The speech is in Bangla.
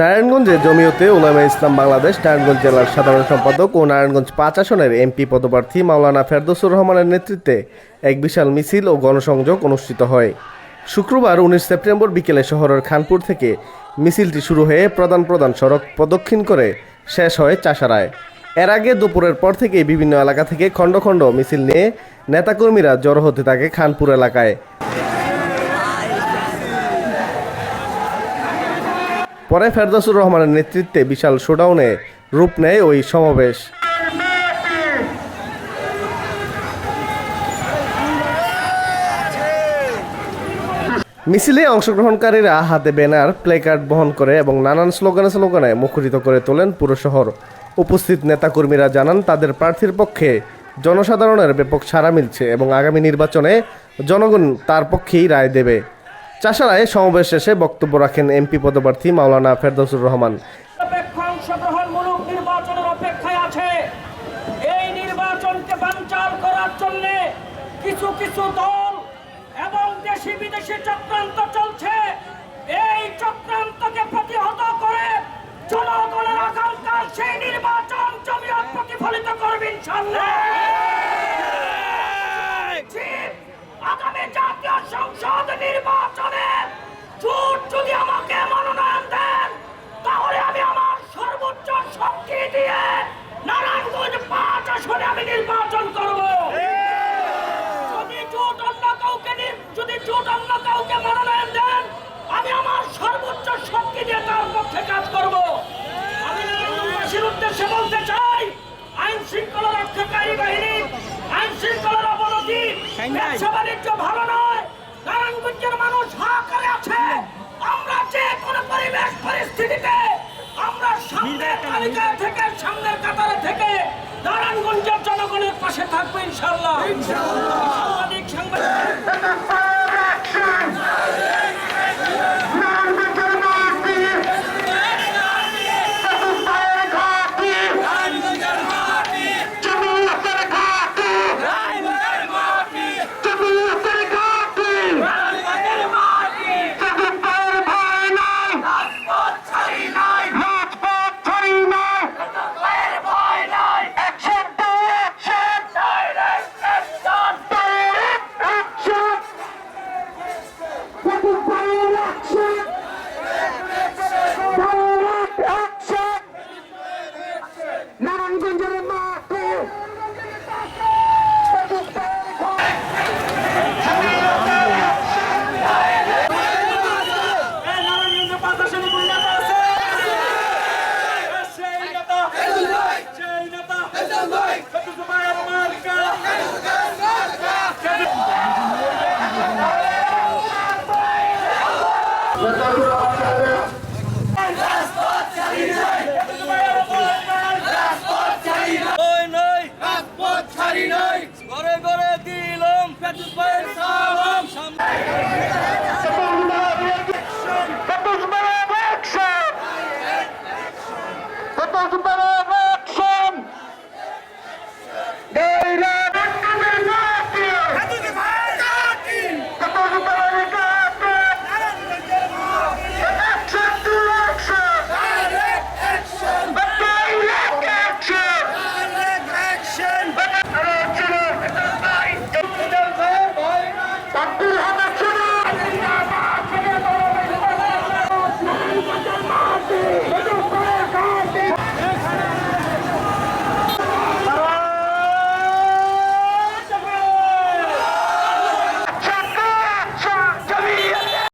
নারায়ণগঞ্জে জমিয়তে উলামা ইসলাম বাংলাদেশ, নারায়ণগঞ্জ জেলার সাধারণ সম্পাদক ও নারায়ণগঞ্জ পাঁচ আসনের এমপি পদপ্রার্থী মাওলানা ফেরদৌসুর রহমানের নেতৃত্বে এক বিশাল মিছিল ও গণসংযোগ অনুষ্ঠিত হয়। শুক্রবার উনিশ সেপ্টেম্বর বিকেলে শহরের খানপুর থেকে মিছিলটি শুরু হয়ে প্রধান প্রধান সড়ক প্রদক্ষিণ করে শেষ হয় চাষারায়। এর আগে দুপুরের পর থেকে বিভিন্ন এলাকা থেকে খণ্ড খণ্ড মিছিল নিয়ে নেতাকর্মীরা জড়ো হতে থাকে খানপুর এলাকায়। পরে ফেরদৌসুর রহমানের নেতৃত্বে বিশাল শোডাউনে রূপ নেয় ওই সমাবেশ। মিছিলে অংশগ্রহণকারীরা হাতে ব্যানার, প্লেকার্ড বহন করে এবং নানান স্লোগানে স্লোগানে মুখরিত করে তোলেন পুরো শহর। উপস্থিত নেতাকর্মীরা জানান, তাদের প্রার্থীর পক্ষে জনসাধারণের ব্যাপক সাড়া মিলছে এবং আগামী নির্বাচনে জনগণ তার পক্ষেই রায় দেবে। চাষারায় সমাবেশ শেষে বক্তব্য রাখেন এমপি পদপ্রার্থী মাওলানা ফেরদৌসুর রহমান। নির্বাচনের অপেক্ষায় আছে। এই নির্বাচনকে করার কিছু কিছু দল এবং দেশি বিদেশি চক্রান্ত চলছে। এই চক্রান্তকে করে সেই নির্বাচন জমিয়ত প্রতিফলিত করবে নির্বাচনে জোট যদি আমাকে মনোনয়ন দেন তাহলে আমি আমার সর্বোচ্চ শক্তি দিয়ে নারায়ণগঞ্জ পাঁচ আসনে আমি নির্বাচন করব। যদি জোট অন্য কাউকে নি- যদি জোট অন্য কাউকে মনোনয়ন দেন আমি আমার সর্বোচ্চ শক্তি দিয়ে তার পক্ষে কাজ করব। আমি নারায়ণগঞ্জবাসীর উদ্দেশ্যে বলতে চাই আইন শৃঙ্খলা রক্ষাকারী বাহিনী আইন শৃঙ্খলার অবনতি ব্যবসা বাণিজ্য ভালো নয় নারায়ণগঞ্জের মানুষ হাহাকারে আছে। আমরা যে কোনো পরিবেশ পরিস্থিতিতে আমরা সামনের তালিকা থেকে সামনের কাতারে থেকে নারায়ণগঞ্জের জনগণের পাশে থাকব ইনশাল্লাহ সাংবাদিক সাংবাদিক। ঘরে ঘরে দিলাম পেটুল পায়ের সালাম সামনে